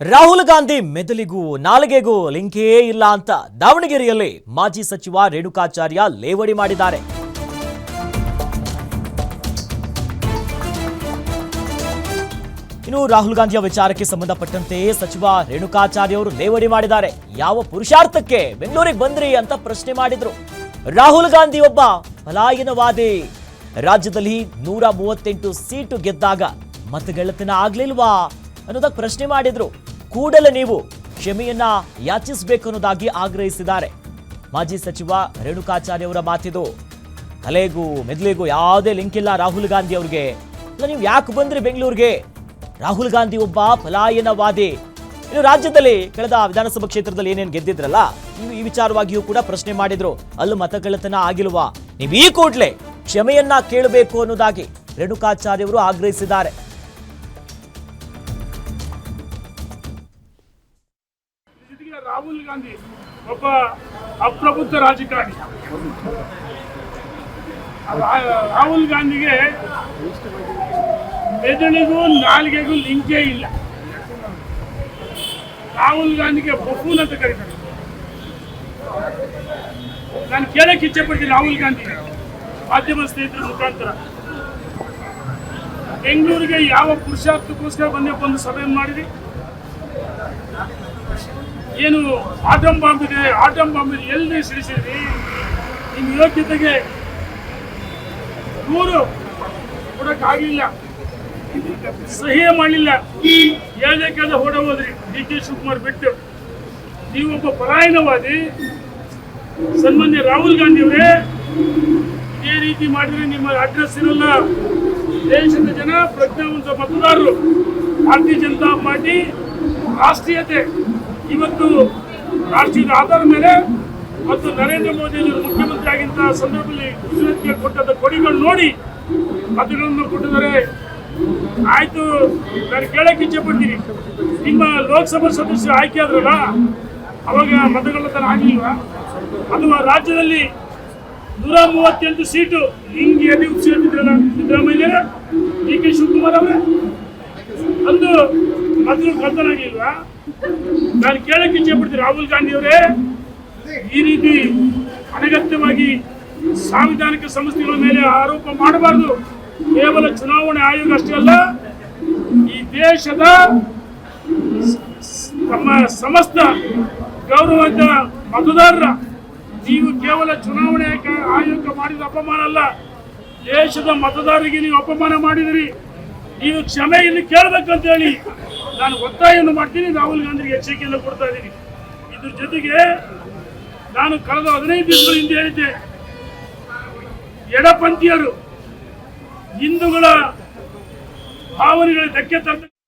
ರಾಹುಲ್ ಗಾಂಧಿ ಮೆದುಲಿಗೂ ನಾಲಿಗೆಗೂ ಲಿಂಕೇ ಇಲ್ಲ ಅಂತ ದಾವಣಗೆರೆಯಲ್ಲಿ ಮಾಜಿ ಸಚಿವ ರೇಣುಕಾಚಾರ್ಯ ಲೇವಡಿ ಮಾಡಿದ್ದಾರೆ. ಇನ್ನು ರಾಹುಲ್ ಗಾಂಧಿಯ ವಿಚಾರಕ್ಕೆ ಸಂಬಂಧಪಟ್ಟಂತೆ ಸಚಿವ ರೇಣುಕಾಚಾರ್ಯ ಅವರು ಲೇವಡಿ ಮಾಡಿದ್ದಾರೆ. ಯಾವ ಪುರುಷಾರ್ಥಕ್ಕೆ ಬೆಂಗಳೂರಿಗೆ ಬಂದ್ರಿ ಅಂತ ಪ್ರಶ್ನೆ ಮಾಡಿದ್ರು. ರಾಹುಲ್ ಗಾಂಧಿ ಒಬ್ಬ ಪಲಾಯನವಾದಿ. ರಾಜ್ಯದಲ್ಲಿ ನೂರ ಮೂವತ್ತೆಂಟು ಸೀಟು ಗೆದ್ದಾಗ ಮತಗೆಳತನ ಆಗ್ಲಿಲ್ವಾ ಅನ್ನೋದಕ್ಕೆ ಪ್ರಶ್ನೆ ಮಾಡಿದ್ರು. ಕೂಡಲೇ ನೀವು ಕ್ಷಮೆಯನ್ನ ಯಾಚಿಸಬೇಕು ಅನ್ನೋದಾಗಿ ಆಗ್ರಹಿಸಿದ್ದಾರೆ. ಮಾಜಿ ಸಚಿವ ರೇಣುಕಾಚಾರ್ಯ ಅವರ ಮಾತಿದು ಕಲೆಗೂ ಮೆದುಳಿಗೂ ಯಾವುದೇ ಲಿಂಕ್ ಇಲ್ಲ ರಾಹುಲ್ ಗಾಂಧಿ ಅವ್ರಿಗೆ. ಇಲ್ಲ, ನೀವು ಯಾಕೆ ಬಂದ್ರಿ ಬೆಂಗಳೂರಿಗೆ? ರಾಹುಲ್ ಗಾಂಧಿ ಒಬ್ಬ ಪಲಾಯನವಾದಿ. ಇನ್ನು ರಾಜ್ಯದಲ್ಲಿ ಕಳೆದ ವಿಧಾನಸಭಾ ಕ್ಷೇತ್ರದಲ್ಲಿ ಏನೇನು ಗೆದ್ದಿದ್ರಲ್ಲ, ನೀವು ಈ ವಿಚಾರವಾಗಿಯೂ ಕೂಡ ಪ್ರಶ್ನೆ ಮಾಡಿದ್ರು. ಅಲ್ಲೂ ಮತಕಳ್ಳತನ ಆಗಿಲ್ವಾ? ನೀವು ಈ ಕೂಡಲೇ ಕ್ಷಮೆಯನ್ನ ಕೇಳಬೇಕು ಅನ್ನೋದಾಗಿ ರೇಣುಕಾಚಾರ್ಯವರು ಆಗ್ರಹಿಸಿದ್ದಾರೆ. ರಾಹುಲ್ ಗಾಂಧಿ ಒಬ್ಬ ಅಪ್ರಬುದ್ಧ ರಾಜಕಾರಣಿ. ರಾಹುಲ್ ಗಾಂಧಿಗೆ ಮೆದುಳಿಗೂ ನಾಲಿಗೆಗೂ ಲಿಂಕೇ ಇಲ್ಲ. ರಾಹುಲ್ ಗಾಂಧಿಗೆ ಬಫೂನ್ ಅಂತ ಕರೀತಾರೆ. ನಾನು ಕೇಳಕ್ಕೆ ಇಚ್ಛೆ ಪಡ್ತೀನಿ ರಾಹುಲ್ ಗಾಂಧಿ ಮಾಧ್ಯಮ ಸ್ನೇಹಿತರ ಮುಖಾಂತರ. ಬೆಂಗಳೂರಿಗೆ ಯಾವ ಪುರುಷಾರ್ಥಕ್ಕೋಸ್ಕರ ಬಂದೇ ಬಂದು ಸಭೆ ಮಾಡಿರಿ? ಏನು ಆಟಂ ಬಾಂಬ್ ಇದೆ ಆಟಂ ಬಾಂಬ್ ಇದೆ ಎಲ್ಲಿ ಸಿಡಿಸಿದ್ರಿ? ನಿಮ್ಮ ಯೋಗ್ಯತೆಗೆ ನೂರು ಕೊಡಕ್ಕಾಗಲಿಲ್ಲ. ಸಹಿಯೇ ಮಾಡಲಿಲ್ಲ. ಹೇಳಬೇಕಾದ ಹೊಡ ಹೋದ್ರಿ, ಡಿ ಕೆ ಶಿವಕುಮಾರ್ ಬಿಟ್ಟು. ನೀವೊಬ್ಬ ಪರಾಯಣವಾದಿ. ಸನ್ಮಾನ್ಯ ರಾಹುಲ್ ಗಾಂಧಿ ಅವರೇ ಇದೇ ರೀತಿ ಮಾಡಿದ್ರೆ ನಿಮ್ಮ ಅಡ್ರೆಸ್ ಇರಲ್ಲ. ದೇಶದ ಜನ ಪ್ರಜ್ಞಾವಂತ ಮತದಾರರು. ಭಾರತೀಯ ಜನತಾ ಪಾರ್ಟಿ ರಾಷ್ಟ್ರೀಯತೆ. ಇವತ್ತು ರಾಷ್ಟ್ರೀಯ ಆಧಾರದ ಮೇಲೆ ಮತ್ತು ನರೇಂದ್ರ ಮೋದಿ ಮುಖ್ಯಮಂತ್ರಿ ಆಗಿದ್ದ ಸಂದರ್ಭದಲ್ಲಿ ಗುಜರಾತ್ಗೆ ಕೊಟ್ಟದ ಕೊಡಿಗಳು ನೋಡಿ ಮತಗಳನ್ನು ಕೊಟ್ಟಿದ್ದಾರೆ. ಆಯ್ತು, ನಾನು ಕೇಳಕ್ಕೆ ಇಚ್ಛೆ ಪಡ್ತೀನಿ. ನಿಮ್ಮ ಲೋಕಸಭಾ ಸದಸ್ಯರು ಆಯ್ಕೆ ಆದ್ರಲ್ಲ, ಅವಾಗ ಮತಗಳನ್ನ ಆಗಲಿಲ್ಲ ಅಥವಾ ರಾಜ್ಯದಲ್ಲಿ ನೂರ ಮೂವತ್ತೆಂಟು ಸೀಟು ಹಿಂಗೆ ಎಲ್ಲಿ ಸೇರ್ತಿದ್ರಲ್ಲ ಸಿದ್ದರಾಮಯ್ಯ ಡಿ ಕೆ ಶಿವಕುಮಾರ್ ಅವರೇ? ಅಂದು ಮತಗಳು ಕರ್ತನಾಗಿಲ್ವಾ ನಾನು ಕೇಳಕ್ಕೆ ಇಚ್ಛೆ ಪಡ್ತೀನಿ ರಾಹುಲ್ ಗಾಂಧಿ ಅವರೇ ಈ ರೀತಿ ಅನಗತ್ಯವಾಗಿ ಸಾಂವಿಧಾನಿಕ ಸಂಸ್ಥೆಗಳ ಮೇಲೆ ಆರೋಪ ಮಾಡಬಾರದು. ಕೇವಲ ಚುನಾವಣೆ ಆಯೋಗ ಅಷ್ಟೇ ಅಲ್ಲ, ಈ ದೇಶದ ತಮ್ಮ ಸಮಸ್ತ ಗೌರವಂತ ಮತದಾರರ, ನೀವು ಕೇವಲ ಚುನಾವಣೆ ಆಯೋಗ- ಮಾಡಿದ ಅಪಮಾನ ಅಲ್ಲ, ದೇಶದ ಮತದಾರರಿಗೆ ನೀವು ಅಪಮಾನ ಮಾಡಿದಿರಿ. ನೀವು ಕ್ಷಮೆಯನ್ನು ಕೇಳಬೇಕಂತ ಹೇಳಿ ನಾನು ಒತ್ತಾಯವನ್ನು ಮಾಡ್ತೀನಿ, ರಾಹುಲ್ ಗಾಂಧಿಗೆ ಎಚ್ಚರಿಕೆಯನ್ನು ಕೊಡ್ತಾ ಇದ್ದೀನಿ. ಇದ್ರ ಜೊತೆಗೆ ನಾನು ಕಳೆದ ಹದಿನೈದು ದಿವಸಗಳ ಹಿಂದೆ ಹೇಳಿದ್ದೆ, ಎಡಪಂಥೀಯರು ಹಿಂದೂಗಳ ಭಾವನೆಗಳ ಧಕ್ಕೆ ತರ್ತ